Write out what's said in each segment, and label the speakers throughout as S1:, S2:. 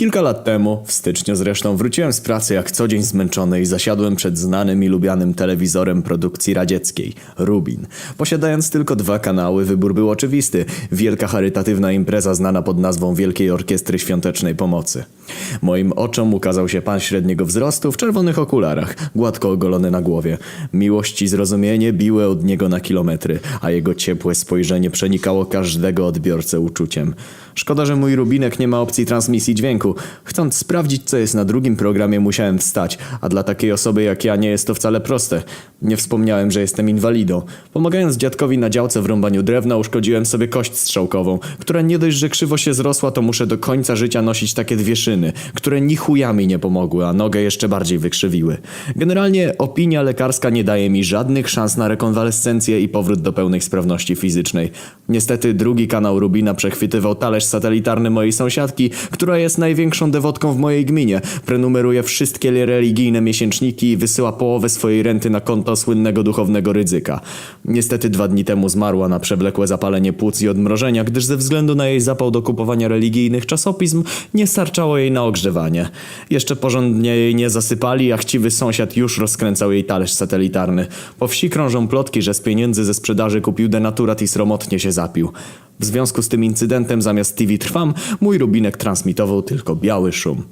S1: Kilka lat temu, w styczniu zresztą, wróciłem z pracy jak co dzień zmęczony i zasiadłem przed znanym i lubianym telewizorem produkcji radzieckiej, Rubin. Posiadając tylko dwa kanały, wybór był oczywisty. Wielka charytatywna impreza znana pod nazwą Wielkiej Orkiestry Świątecznej Pomocy. Moim oczom ukazał się pan średniego wzrostu w czerwonych okularach, gładko ogolony na głowie. Miłość i zrozumienie biły od niego na kilometry, a jego ciepłe spojrzenie przenikało każdego odbiorcę uczuciem. Szkoda, że mój Rubinek nie ma opcji transmisji dźwięku. Chcąc sprawdzić, co jest na drugim programie, musiałem wstać, a dla takiej osoby jak ja nie jest to wcale proste. Nie wspomniałem, że jestem inwalidą. Pomagając dziadkowi na działce w rąbaniu drewna, uszkodziłem sobie kość strzałkową, która nie dość, że krzywo się zrosła, to muszę do końca życia nosić takie dwie szyny, które ni chujami nie pomogły, a nogę jeszcze bardziej wykrzywiły. Generalnie opinia lekarska nie daje mi żadnych szans na rekonwalescencję i powrót do pełnej sprawności fizycznej. Niestety drugi kanał Rubina przechwytywał talerz satelitarny mojej sąsiadki, która jest największą dewotką w mojej gminie. Prenumeruje wszystkie religijne miesięczniki i wysyła połowę swojej renty na konto słynnego duchownego ryzyka. Niestety dwa dni temu zmarła na przewlekłe zapalenie płuc i odmrożenia, gdyż ze względu na jej zapał do kupowania religijnych czasopism nie starczało jej na ogrzewanie. Jeszcze porządnie jej nie zasypali, a chciwy sąsiad już rozkręcał jej talerz satelitarny. Po wsi krążą plotki, że z pieniędzy ze sprzedaży kupił denaturat i sromotnie się zapił. W związku z tym incydentem zamiast TV Trwam, mój rubinek transmitował tylko biały szum.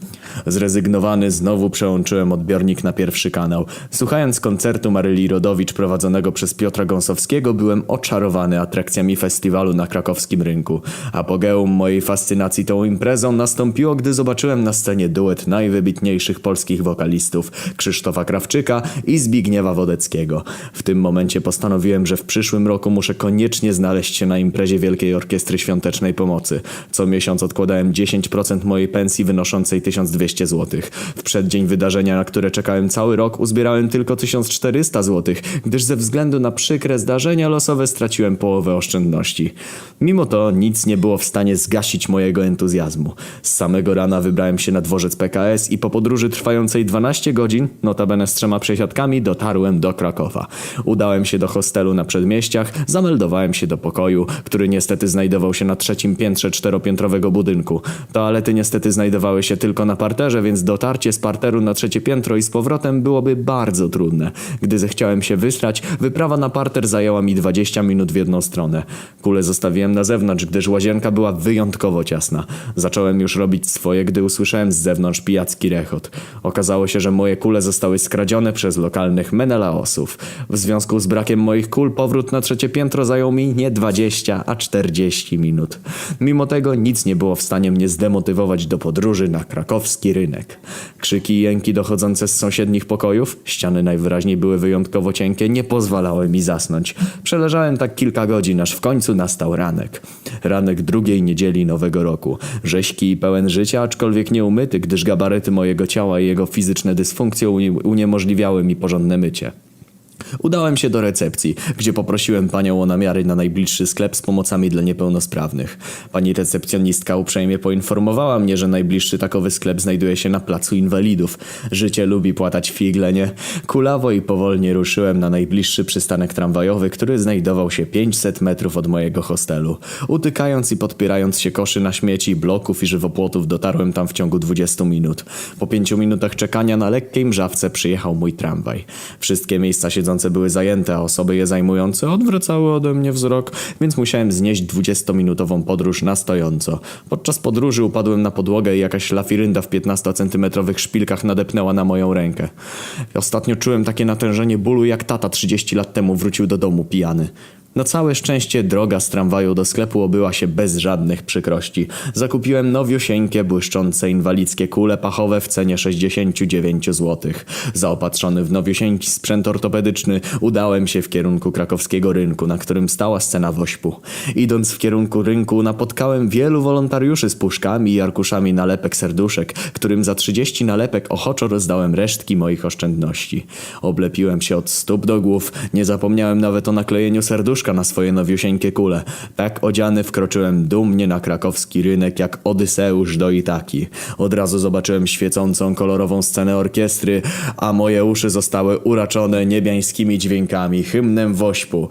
S1: Zrezygnowany znowu przełączyłem odbiornik na pierwszy kanał. Słuchając koncertu Maryli Rodowicz prowadzonego przez Piotra Gąsowskiego byłem oczarowany atrakcjami festiwalu na krakowskim rynku. Apogeum mojej fascynacji tą imprezą nastąpiło, gdy zobaczyłem na scenie duet najwybitniejszych polskich wokalistów Krzysztofa Krawczyka i Zbigniewa Wodeckiego. W tym momencie postanowiłem, że w przyszłym roku muszę koniecznie znaleźć się na imprezie Wielkiej Orkiestry Świątecznej Pomocy. Co miesiąc odkładałem 10% mojej pensji wynoszącej 1200 zł. W przeddzień wydarzenia, na które czekałem cały rok, uzbierałem tylko 1400 zł, gdyż ze względu na przykre zdarzenia losowe straciłem połowę oszczędności. Mimo to nic nie było w stanie zgasić mojego entuzjazmu. Z samego rana wybrałem się na dworzec PKS i po podróży trwającej 12 godzin, notabene z trzema przesiadkami, dotarłem do Krakowa. Udałem się do hostelu na przedmieściach, zameldowałem się do pokoju, który niestety znajdował się na trzecim piętrze czteropiętrowego budynku. Toalety niestety znajdowały się tylko na parterze, więc dotarcie z parteru na trzecie piętro i z powrotem byłoby bardzo trudne. Gdy zechciałem się wysrać, wyprawa na parter zajęła mi 20 minut w jedną stronę. Kulę zostawiłem na zewnątrz, gdyż łazienka była wyjątkowo ciasna. Zacząłem już robić swoje, gdy usłyszałem z zewnątrz pijacki rechot. Okazało się, że moje kule zostały skradzione przez lokalnych menelaosów. W związku z brakiem moich kul powrót na trzecie piętro zajął mi nie 20, a 40 minut. Mimo tego nic nie było w stanie mnie zdemotywować do podróży na krakowski rynek. Krzyki i jęki dochodzące z sąsiednich pokojów, ściany najwyraźniej były wyjątkowo cienkie, nie pozwalały mi zasnąć. Przeleżałem tak kilka godzin, aż w końcu nastał ranek. Ranek drugiej niedzieli nowego roku. Rześki i pełen życia, aczkolwiek nie umyty, gdyż gabaryty mojego ciała i jego fizyczne dysfunkcje unie- uniemożliwiały mi porządne mycie. Udałem się do recepcji, gdzie poprosiłem panią o namiary na najbliższy sklep z pomocami dla niepełnosprawnych. Pani recepcjonistka uprzejmie poinformowała mnie, że najbliższy takowy sklep znajduje się na placu inwalidów. Życie lubi płatać figle, nie? Kulawo i powolnie ruszyłem na najbliższy przystanek tramwajowy, który znajdował się 500 metrów od mojego hostelu. Utykając i podpierając się koszy na śmieci, bloków i żywopłotów dotarłem tam w ciągu 20 minut. Po pięciu minutach czekania na lekkiej mrzawce przyjechał mój tramwaj. Wszystkie miejsca siedzące były zajęte, a osoby je zajmujące odwracały ode mnie wzrok, więc musiałem znieść 20-minutową podróż na stojąco. Podczas podróży upadłem na podłogę i jakaś lafirynda w 15-centymetrowych szpilkach nadepnęła na moją rękę. Ostatnio czułem takie natężenie bólu, jak tata 30 lat temu wrócił do domu pijany. Na całe szczęście droga z tramwaju do sklepu obyła się bez żadnych przykrości. Zakupiłem nowiusieńkie, błyszczące inwalidzkie kule pachowe w cenie 69 zł. Zaopatrzony w nowiusieńki sprzęt ortopedyczny udałem się w kierunku krakowskiego rynku, na którym stała scena wośpu. Idąc w kierunku rynku napotkałem wielu wolontariuszy z puszkami i arkuszami nalepek serduszek, którym za 30 nalepek ochoczo rozdałem resztki moich oszczędności. Oblepiłem się od stóp do głów, nie zapomniałem nawet o naklejeniu na swoje nowiusieńkie kule. Tak odziany wkroczyłem dumnie na krakowski rynek jak Odyseusz do Itaki. Od razu zobaczyłem świecącą kolorową scenę orkiestry, a moje uszy zostały uraczone niebiańskimi dźwiękami, hymnem wośpu.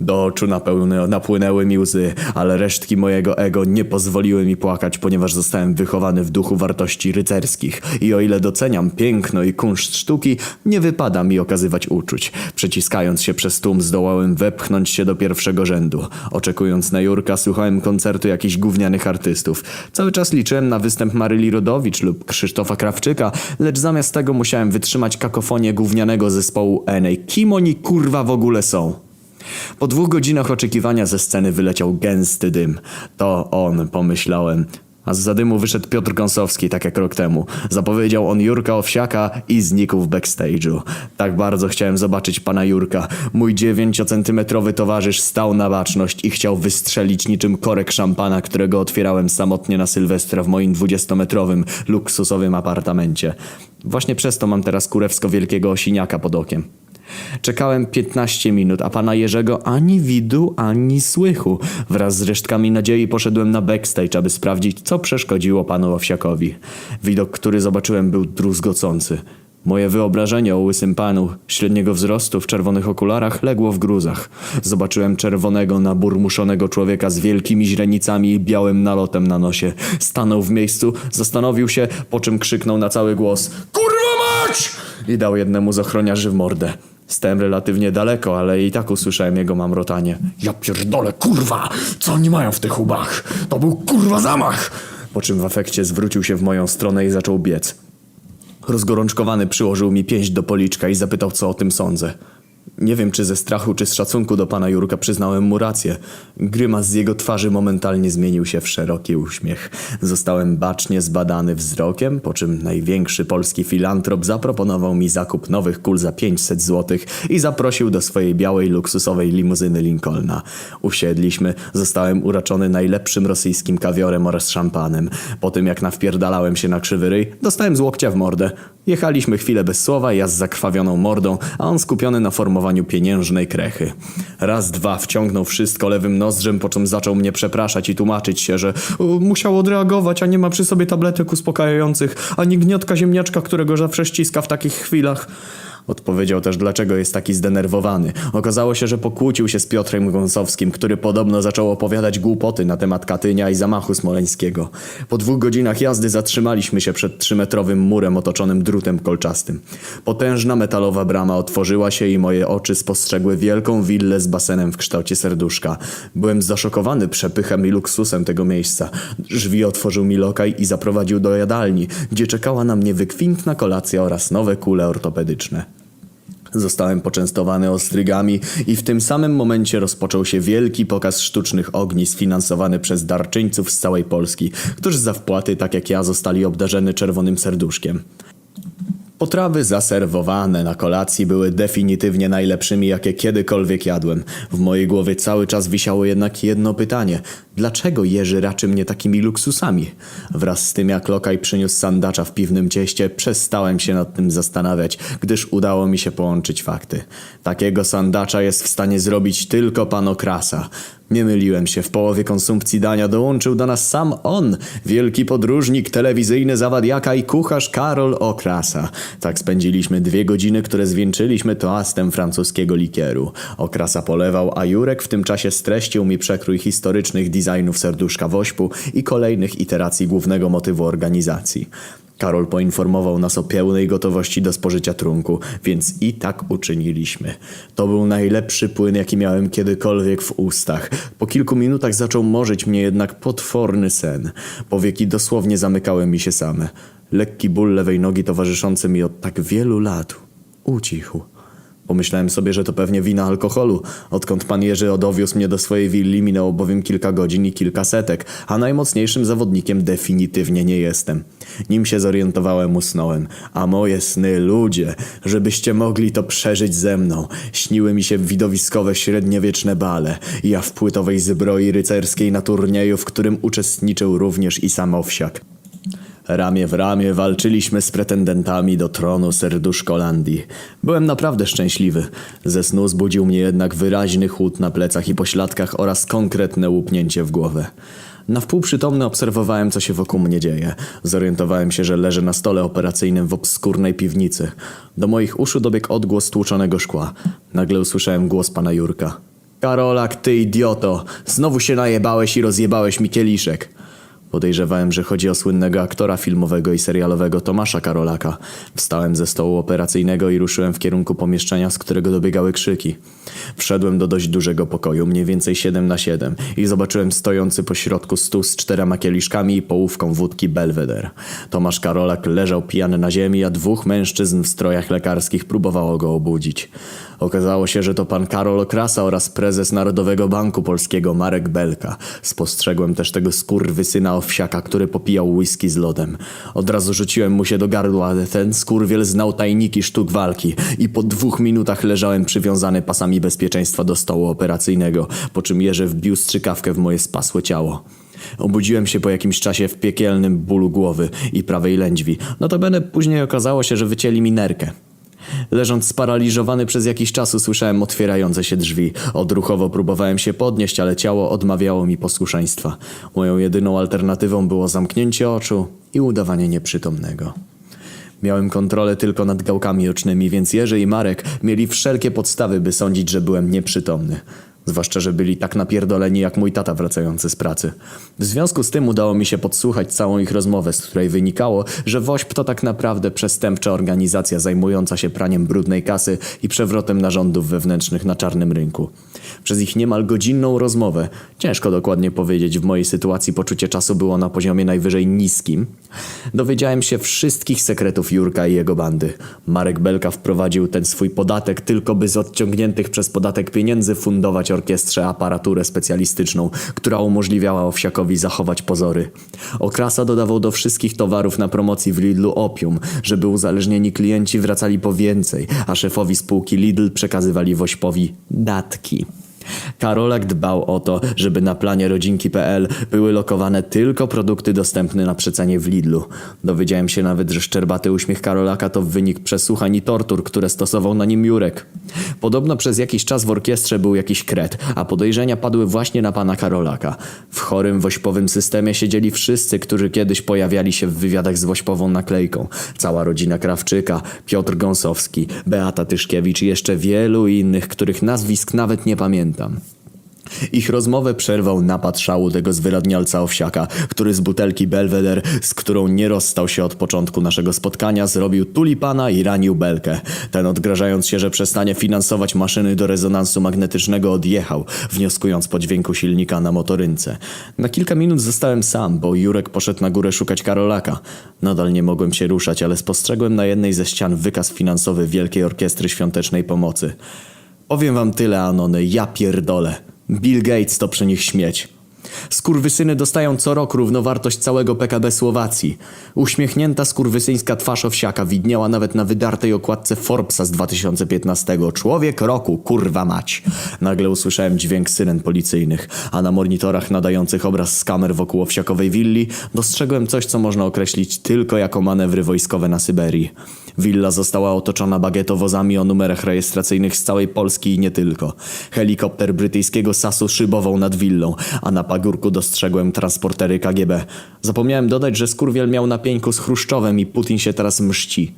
S1: Do oczu napełne, napłynęły mi łzy, ale resztki mojego ego nie pozwoliły mi płakać, ponieważ zostałem wychowany w duchu wartości rycerskich. I o ile doceniam piękno i kunszt sztuki, nie wypada mi okazywać uczuć. Przeciskając się przez tłum zdołałem wepchnąć się do pierwszego rzędu. Oczekując na Jurka słuchałem koncertu jakichś gównianych artystów. Cały czas liczyłem na występ Maryli Rodowicz lub Krzysztofa Krawczyka, lecz zamiast tego musiałem wytrzymać kakofonię gównianego zespołu Enej. Kim oni kurwa w ogóle są? Po dwóch godzinach oczekiwania ze sceny wyleciał gęsty dym. To on, pomyślałem. A z zadymu wyszedł Piotr Gąsowski, tak jak rok temu. Zapowiedział on Jurka Owsiaka i znikł w backstage'u. Tak bardzo chciałem zobaczyć pana Jurka. Mój dziewięciocentymetrowy towarzysz stał na baczność i chciał wystrzelić niczym korek szampana, którego otwierałem samotnie na Sylwestra w moim dwudziestometrowym, luksusowym apartamencie. Właśnie przez to mam teraz kurewsko wielkiego osiniaka pod okiem. Czekałem 15 minut, a pana Jerzego ani widu, ani słychu. Wraz z resztkami nadziei poszedłem na backstage, aby sprawdzić, co przeszkodziło panu Owsiakowi. Widok, który zobaczyłem, był druzgocący. Moje wyobrażenie o łysym panu, średniego wzrostu, w czerwonych okularach, legło w gruzach. Zobaczyłem czerwonego, naburmuszonego człowieka z wielkimi źrenicami i białym nalotem na nosie. Stanął w miejscu, zastanowił się, po czym krzyknął na cały głos Kurwa mać! I dał jednemu z ochroniarzy w mordę. Stałem relatywnie daleko, ale i tak usłyszałem jego mamrotanie. Ja pierdolę, kurwa! Co oni mają w tych hubach? To był kurwa zamach! Po czym w efekcie zwrócił się w moją stronę i zaczął biec. Rozgorączkowany przyłożył mi pięść do policzka i zapytał, co o tym sądzę. Nie wiem, czy ze strachu, czy z szacunku do pana Jurka przyznałem mu rację. Grymas z jego twarzy momentalnie zmienił się w szeroki uśmiech. Zostałem bacznie zbadany wzrokiem, po czym największy polski filantrop zaproponował mi zakup nowych kul za 500 złotych i zaprosił do swojej białej, luksusowej limuzyny Lincolna. Usiedliśmy, zostałem uraczony najlepszym rosyjskim kawiorem oraz szampanem. Po tym, jak nawpierdalałem się na krzywy ryj, dostałem z łokcia w mordę. Jechaliśmy chwilę bez słowa, ja z zakrwawioną mordą, a on skupiony na formowaniu pieniężnej krechy. Raz, dwa wciągnął wszystko lewym nozdrzem, po czym zaczął mnie przepraszać i tłumaczyć się, że musiał odreagować, a nie ma przy sobie tabletek uspokajających, ani gniotka ziemniaczka, którego zawsze ściska w takich chwilach. Odpowiedział też, dlaczego jest taki zdenerwowany. Okazało się, że pokłócił się z Piotrem Gąsowskim, który podobno zaczął opowiadać głupoty na temat Katynia i zamachu smoleńskiego. Po dwóch godzinach jazdy zatrzymaliśmy się przed trzymetrowym murem otoczonym drutem kolczastym. Potężna metalowa brama otworzyła się i moje oczy spostrzegły wielką willę z basenem w kształcie serduszka. Byłem zaszokowany przepychem i luksusem tego miejsca. Drzwi otworzył mi lokaj i zaprowadził do jadalni, gdzie czekała na mnie wykwintna kolacja oraz nowe kule ortopedyczne. Zostałem poczęstowany ostrygami i w tym samym momencie rozpoczął się wielki pokaz sztucznych ogni sfinansowany przez darczyńców z całej Polski, którzy za wpłaty, tak jak ja, zostali obdarzeni czerwonym serduszkiem. Potrawy zaserwowane na kolacji były definitywnie najlepszymi, jakie kiedykolwiek jadłem. W mojej głowie cały czas wisiało jednak jedno pytanie. Dlaczego Jerzy raczy mnie takimi luksusami? Wraz z tym jak lokaj przyniósł sandacza w piwnym cieście, przestałem się nad tym zastanawiać, gdyż udało mi się połączyć fakty. Takiego sandacza jest w stanie zrobić tylko pan Okrasa. Nie myliłem się, w połowie konsumpcji dania dołączył do nas sam on, wielki podróżnik, telewizyjny zawadiaka i kucharz Karol Okrasa. Tak spędziliśmy dwie godziny, które zwieńczyliśmy toastem francuskiego likieru. Okrasa polewał, a Jurek w tym czasie streścił mi przekrój historycznych designów serduszka wośpu i kolejnych iteracji głównego motywu organizacji. Karol poinformował nas o pełnej gotowości do spożycia trunku, więc i tak uczyniliśmy. To był najlepszy płyn, jaki miałem kiedykolwiek w ustach. Po kilku minutach zaczął morzyć mnie jednak potworny sen. Powieki dosłownie zamykały mi się same. Lekki ból lewej nogi towarzyszący mi od tak wielu lat ucichł. Pomyślałem sobie, że to pewnie wina alkoholu. Odkąd pan Jerzy odowiózł mnie do swojej willi, minęło bowiem kilka godzin i kilka setek, a najmocniejszym zawodnikiem definitywnie nie jestem. Nim się zorientowałem, usnąłem. A moje sny, ludzie, żebyście mogli to przeżyć ze mną. Śniły mi się widowiskowe średniowieczne bale. Ja w płytowej zbroi rycerskiej na turnieju, w którym uczestniczył również i sam Owsiak. Ramię w ramię walczyliśmy z pretendentami do tronu serduszkolandii. Byłem naprawdę szczęśliwy. Ze snu zbudził mnie jednak wyraźny chłód na plecach i pośladkach oraz konkretne łupnięcie w głowę. Na wpół przytomny obserwowałem, co się wokół mnie dzieje. Zorientowałem się, że leżę na stole operacyjnym w obskurnej piwnicy. Do moich uszu dobiegł odgłos tłuczonego szkła. Nagle usłyszałem głos pana Jurka. Karolak, ty idioto, znowu się najebałeś i rozjebałeś mi kieliszek. Podejrzewałem, że chodzi o słynnego aktora filmowego i serialowego Tomasza Karolaka. Wstałem ze stołu operacyjnego i ruszyłem w kierunku pomieszczenia, z którego dobiegały krzyki. Wszedłem do dość dużego pokoju, mniej więcej 7 na 7 i zobaczyłem stojący po środku stół z czterema kieliszkami i połówką wódki Belvedere. Tomasz Karolak leżał pijany na ziemi, a dwóch mężczyzn w strojach lekarskich próbowało go obudzić. Okazało się, że to pan Karol Okrasa oraz prezes Narodowego Banku Polskiego Marek Belka. Spostrzegłem też tego skurwysyna owsiaka, który popijał whisky z lodem. Od razu rzuciłem mu się do gardła, ale ten skurwiel znał tajniki sztuk walki i po dwóch minutach leżałem przywiązany pasami bezpieczeństwa do stołu operacyjnego, po czym Jerzy wbił strzykawkę w moje spasłe ciało. Obudziłem się po jakimś czasie w piekielnym bólu głowy i prawej lędźwi. Notabene później okazało się, że wycięli mi nerkę. Leżąc sparaliżowany przez jakiś czas usłyszałem otwierające się drzwi. Odruchowo próbowałem się podnieść, ale ciało odmawiało mi posłuszeństwa. Moją jedyną alternatywą było zamknięcie oczu i udawanie nieprzytomnego. Miałem kontrolę tylko nad gałkami ocznymi, więc Jerzy i Marek mieli wszelkie podstawy, by sądzić, że byłem nieprzytomny. Zwłaszcza, że byli tak napierdoleni jak mój tata wracający z pracy. W związku z tym udało mi się podsłuchać całą ich rozmowę, z której wynikało, że WOŚP to tak naprawdę przestępcza organizacja zajmująca się praniem brudnej kasy i przewrotem narządów wewnętrznych na czarnym rynku. Przez ich niemal godzinną rozmowę, ciężko dokładnie powiedzieć, w mojej sytuacji poczucie czasu było na poziomie najwyżej niskim, dowiedziałem się wszystkich sekretów Jurka i jego bandy. Marek Belka wprowadził ten swój podatek tylko by z odciągniętych przez podatek pieniędzy fundować orkiestrze aparaturę specjalistyczną, która umożliwiała Owsiakowi zachować pozory. Okrasa dodawał do wszystkich towarów na promocji w Lidlu opium, żeby uzależnieni klienci wracali po więcej, a szefowi spółki Lidl przekazywali Wośpowi datki. Karolak dbał o to, żeby na planie rodzinki.pl były lokowane tylko produkty dostępne na przecenie w Lidlu. Dowiedziałem się nawet, że szczerbaty uśmiech Karolaka to wynik przesłuchań i tortur, które stosował na nim Jurek. Podobno przez jakiś czas w orkiestrze był jakiś kret, a podejrzenia padły właśnie na pana Karolaka. W chorym wośpowym systemie siedzieli wszyscy, którzy kiedyś pojawiali się w wywiadach z wośpową naklejką. Cała rodzina Krawczyka, Piotr Gąsowski, Beata Tyszkiewicz i jeszcze wielu innych, których nazwisk nawet nie pamiętam. Ich rozmowę przerwał napad szału tego zwyrodnialca owsiaka, który z butelki Belvedere, z którą nie rozstał się od początku naszego spotkania, zrobił tulipana i ranił belkę. Ten odgrażając się, że przestanie finansować maszyny do rezonansu magnetycznego odjechał, wnioskując po dźwięku silnika na motorynce. Na kilka minut zostałem sam, bo Jurek poszedł na górę szukać Karolaka. Nadal nie mogłem się ruszać, ale spostrzegłem na jednej ze ścian wykaz finansowy Wielkiej Orkiestry Świątecznej Pomocy. Powiem wam tyle, Anony, ja pierdolę. Bill Gates to przy nich śmieć. Skurwysyny dostają co rok równowartość całego PKB Słowacji. Uśmiechnięta skurwysyńska twarz owsiaka widniała nawet na wydartej okładce Forbesa z 2015. Człowiek roku, kurwa mać. Nagle usłyszałem dźwięk syren policyjnych, a na monitorach nadających obraz z kamer wokół owsiakowej willi dostrzegłem coś, co można określić tylko jako manewry wojskowe na Syberii. Willa została otoczona bagietowozami o numerach rejestracyjnych z całej Polski i nie tylko. Helikopter brytyjskiego SAS-u szybował nad willą, a na pagórku dostrzegłem transportery KGB. Zapomniałem dodać, że skurwiel miał na pieńku z Chruszczowem i Putin się teraz mści.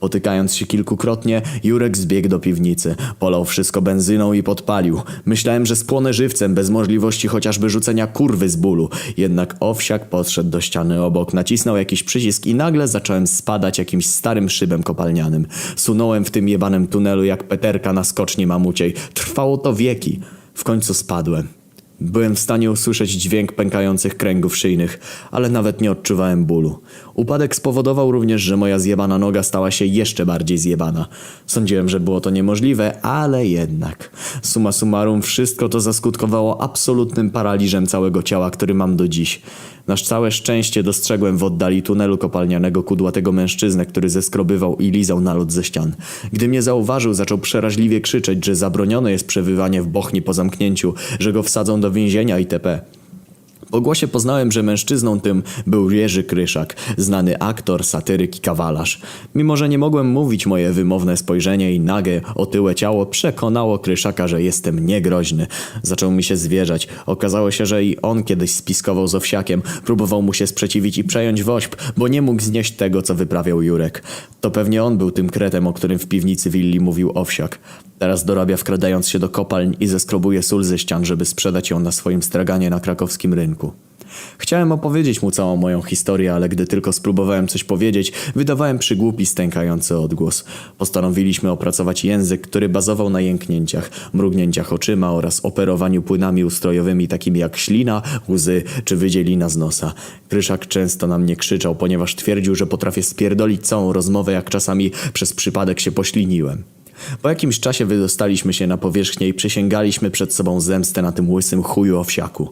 S1: Potykając się kilkukrotnie, Jurek zbiegł do piwnicy. Polał wszystko benzyną i podpalił. Myślałem, że spłonę żywcem bez możliwości chociażby rzucenia kurwy z bólu. Jednak owsiak podszedł do ściany obok, nacisnął jakiś przycisk i nagle zacząłem spadać jakimś starym szybem kopalnianym. Sunąłem w tym jebanym tunelu jak peterka na skoczni mamuciej. Trwało to wieki. W końcu spadłem. Byłem w stanie usłyszeć dźwięk pękających kręgów szyjnych, ale nawet nie odczuwałem bólu. Upadek spowodował również, że moja zjebana noga stała się jeszcze bardziej zjebana. Sądziłem, że było to niemożliwe, ale jednak. Summa summarum, wszystko to zaskutkowało absolutnym paraliżem całego ciała, który mam do dziś. Na całe szczęście dostrzegłem w oddali tunelu kopalnianego kudłatego mężczyznę, który zeskrobywał i lizał nalot ze ścian. Gdy mnie zauważył, zaczął przeraźliwie krzyczeć, że zabronione jest przebywanie w Bochni po zamknięciu, że go wsadzą do więzienia itp. Po głosie poznałem, że mężczyzną tym był Jerzy Kryszak, znany aktor, satyryk i kawalarz. Mimo, że nie mogłem mówić, moje wymowne spojrzenie i nagie, otyłe ciało przekonało Kryszaka, że jestem niegroźny. Zaczął mi się zwierzać. Okazało się, że i on kiedyś spiskował z owsiakiem, próbował mu się sprzeciwić i przejąć woźb, bo nie mógł znieść tego, co wyprawiał Jurek. To pewnie on był tym kretem, o którym w piwnicy willi mówił owsiak. Teraz dorabia wkradając się do kopalń i zeskrobuje sól ze ścian, żeby sprzedać ją na swoim straganie na krakowskim rynku. Chciałem opowiedzieć mu całą moją historię, ale gdy tylko spróbowałem coś powiedzieć, wydawałem przygłupi, stękający odgłos. Postanowiliśmy opracować język, który bazował na jęknięciach, mrugnięciach oczyma oraz operowaniu płynami ustrojowymi takimi jak ślina, łzy czy wydzielina z nosa. Kryszak często na mnie krzyczał, ponieważ twierdził, że potrafię spierdolić całą rozmowę, jak czasami przez przypadek się pośliniłem. Po jakimś czasie wydostaliśmy się na powierzchnię i przysięgaliśmy przed sobą zemstę na tym łysym chuju owsiaku.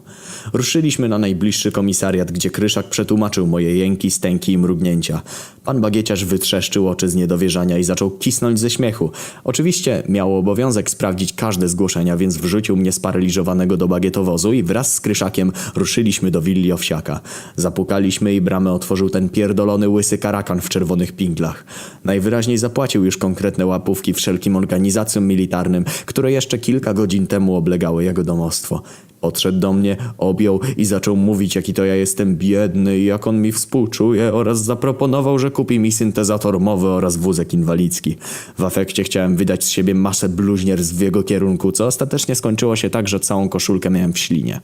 S1: Ruszyliśmy na najbliższy komisariat, gdzie Kryszak przetłumaczył moje jęki, stęki i mrugnięcia. Pan bagieciarz wytrzeszczył oczy z niedowierzania i zaczął kisnąć ze śmiechu. Oczywiście miał obowiązek sprawdzić każde zgłoszenia, więc wrzucił mnie sparaliżowanego do bagietowozu i wraz z Kryszakiem ruszyliśmy do willi owsiaka. Zapukaliśmy i bramę otworzył ten pierdolony łysy karakan w czerwonych pinglach. Najwyraźniej zapłacił już konkretne łapówki wszelkim organizacjom militarnym, które jeszcze kilka godzin temu oblegały jego domostwo. Podszedł do mnie, objął i zaczął mówić, jaki to ja jestem biedny i jak on mi współczuje oraz zaproponował, że kupi mi syntezator mowy oraz wózek inwalidzki. W afekcie chciałem wydać z siebie masę bluźnierstw w jego kierunku, co ostatecznie skończyło się tak, że całą koszulkę miałem w ślinie.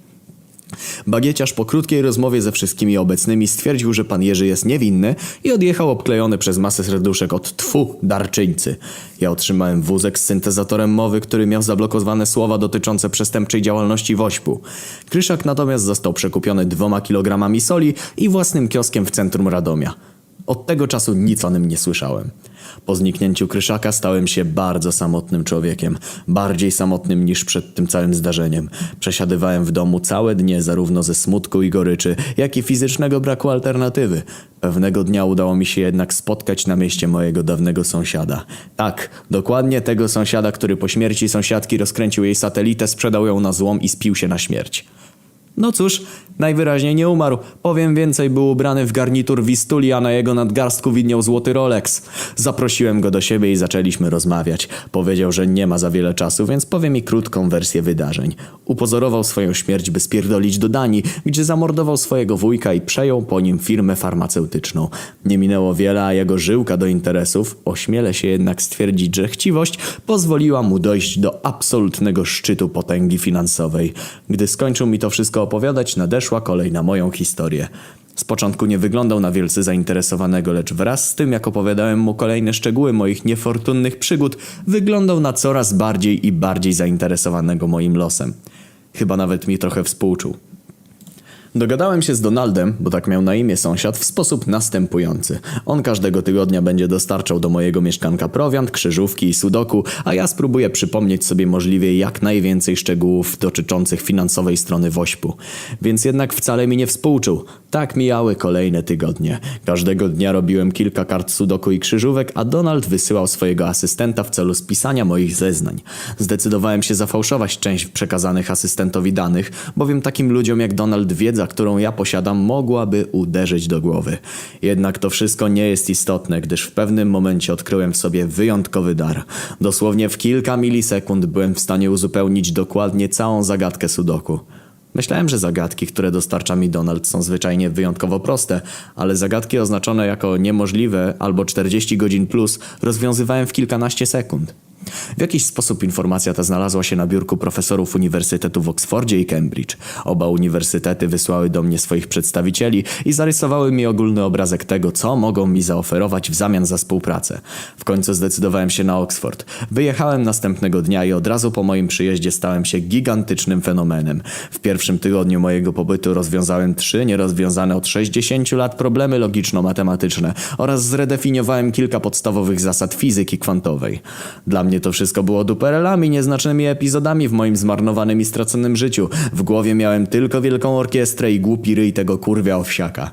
S1: Bagieciarz po krótkiej rozmowie ze wszystkimi obecnymi stwierdził, że pan Jerzy jest niewinny i odjechał obklejony przez masę serduszek od tfu darczyńcy. Ja otrzymałem wózek z syntezatorem mowy, który miał zablokowane słowa dotyczące przestępczej działalności Wośpu. Kryszak natomiast został przekupiony dwoma kilogramami soli i własnym kioskiem w centrum Radomia. Od tego czasu nic o nim nie słyszałem. Po zniknięciu Kryszaka stałem się bardzo samotnym człowiekiem. Bardziej samotnym niż przed tym całym zdarzeniem. Przesiadywałem w domu całe dnie zarówno ze smutku i goryczy, jak i fizycznego braku alternatywy. Pewnego dnia udało mi się jednak spotkać na mieście mojego dawnego sąsiada. Tak, dokładnie tego sąsiada, który po śmierci sąsiadki rozkręcił jej satelitę, sprzedał ją na złom i spił się na śmierć. No cóż, najwyraźniej nie umarł. Powiem więcej, był ubrany w garnitur Wistuli, a na jego nadgarstku widniał złoty Rolex. Zaprosiłem go do siebie i zaczęliśmy rozmawiać. Powiedział, że nie ma za wiele czasu, więc powie mi krótką wersję wydarzeń. Upozorował swoją śmierć, by spierdolić do Danii, gdzie zamordował swojego wujka i przejął po nim firmę farmaceutyczną. Nie minęło wiele, a jego żyłka do interesów, ośmielę się jednak stwierdzić, że chciwość pozwoliła mu dojść do absolutnego szczytu potęgi finansowej. Gdy skończył mi to wszystko opowiadać, nadeszła kolej na moją historię. Z początku nie wyglądał na wielce zainteresowanego, lecz wraz z tym, jak opowiadałem mu kolejne szczegóły moich niefortunnych przygód, wyglądał na coraz bardziej i bardziej zainteresowanego moim losem. Chyba nawet mi trochę współczuł. Dogadałem się z Donaldem, bo tak miał na imię sąsiad, w sposób następujący. On każdego tygodnia będzie dostarczał do mojego mieszkanka prowiant, krzyżówki i sudoku, a ja spróbuję przypomnieć sobie możliwie jak najwięcej szczegółów dotyczących finansowej strony Wośpu. Więc jednak wcale mi nie współczuł. Tak mijały kolejne tygodnie. Każdego dnia robiłem kilka kart sudoku i krzyżówek, a Donald wysyłał swojego asystenta w celu spisania moich zeznań. Zdecydowałem się zafałszować część przekazanych asystentowi danych, bowiem takim ludziom jak Donald wiedza, którą ja posiadam, mogłaby uderzyć do głowy. Jednak to wszystko nie jest istotne, gdyż w pewnym momencie odkryłem w sobie wyjątkowy dar. Dosłownie w kilka milisekund byłem w stanie uzupełnić dokładnie całą zagadkę sudoku. Myślałem, że zagadki, które dostarcza mi Donald są zwyczajnie wyjątkowo proste, ale zagadki oznaczone jako niemożliwe albo 40 godzin plus rozwiązywałem w kilkanaście sekund. W jakiś sposób informacja ta znalazła się na biurku profesorów Uniwersytetu w Oksfordzie i Cambridge. Oba uniwersytety wysłały do mnie swoich przedstawicieli i zarysowały mi ogólny obrazek tego, co mogą mi zaoferować w zamian za współpracę. W końcu zdecydowałem się na Oxford. Wyjechałem następnego dnia i od razu po moim przyjeździe stałem się gigantycznym fenomenem. W pierwszym tygodniu mojego pobytu rozwiązałem trzy nierozwiązane od 60 lat problemy logiczno-matematyczne oraz zredefiniowałem kilka podstawowych zasad fizyki kwantowej. Dla mnie to wszystko było duperelami, nieznacznymi epizodami w moim zmarnowanym i straconym życiu. W głowie miałem tylko wielką orkiestrę i głupi ryj tego kurwia owsiaka.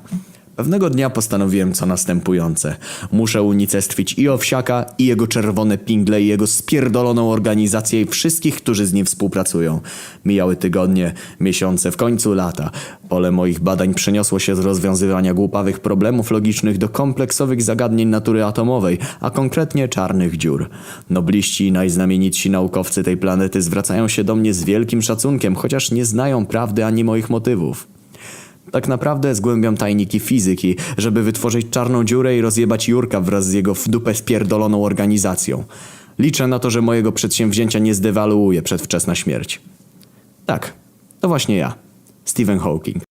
S1: Pewnego dnia postanowiłem co następujące. Muszę unicestwić i owsiaka, i jego czerwone pingle, i jego spierdoloną organizację, i wszystkich, którzy z nim współpracują. Mijały tygodnie, miesiące, w końcu lata. Pole moich badań przeniosło się z rozwiązywania głupawych problemów logicznych do kompleksowych zagadnień natury atomowej, a konkretnie czarnych dziur. Nobliści i najznamienitsi naukowcy tej planety zwracają się do mnie z wielkim szacunkiem, chociaż nie znają prawdy ani moich motywów. Tak naprawdę zgłębiam tajniki fizyki, żeby wytworzyć czarną dziurę i rozjebać Jurka wraz z jego w dupę spierdoloną organizacją. Liczę na to, że mojego przedsięwzięcia nie zdewaluuje przedwczesna śmierć. Tak, to właśnie ja, Stephen Hawking.